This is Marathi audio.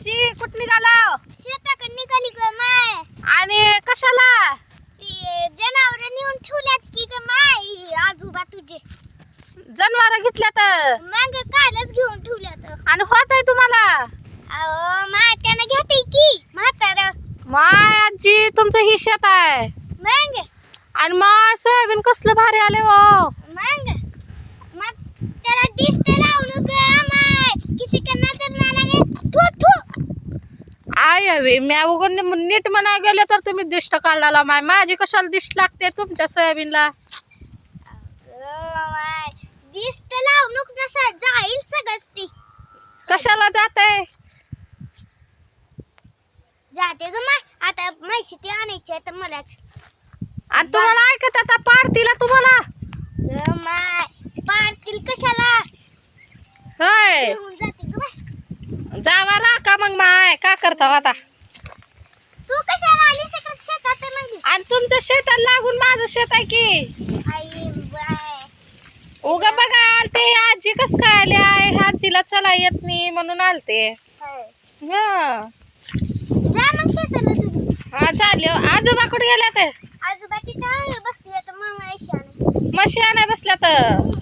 आजी कुठ निघाला? शेताकडे निघाली ग माय. आणि कशाला? जनावर नेऊन ठेवल्यात की ग माय आजोबा तुझे. जनावर घेतल्या तर मग कालच घेऊन ठेवल्यात. आणि होत आहे तुम्हाला? अहो माय त्यानं घेते की म्हातार. माय आजी तुमचं ही शेत आहे. मग? आणि मग सोयाबीन कसलं भारी आले हो मग मग त्याला दिसते लावू ग माय किसी का नजर ना लगे थू थू आय हवी म्या उगून नीट म्हणा गेले तर तुम्ही दिष्ट काढला माय. माझी कशाला दिष्ट लागते तुमच्या सोयाबीनला? लावणूक जाईल सगळंच ती. कशाला जात आहे जाते ग माय. आता म्हैशी ती आणायची आहे तर मलाच. आणि तुम्हाला ऐकत आता पाडतीला तुम्हाला? ग माय पाडतील कशाला? होय. घेऊन जाते ग माय. जावा मग माय का करता आता? तू कशाला आली सकाळ शेतात आहे मग आणि तुमच्या शेतात लागून माझं शेत आहे की? आई बाय. उगा बघा आलते आजी कस काय आले आहे? आजीला चला येत नाही म्हणून आलते. हा. जा मग शेताला तुझी हा चालले आजोबा कुठे गेल्या ते आजोबा तिथं आहे, बसली आता मामा मशी आणाय बसल्या तर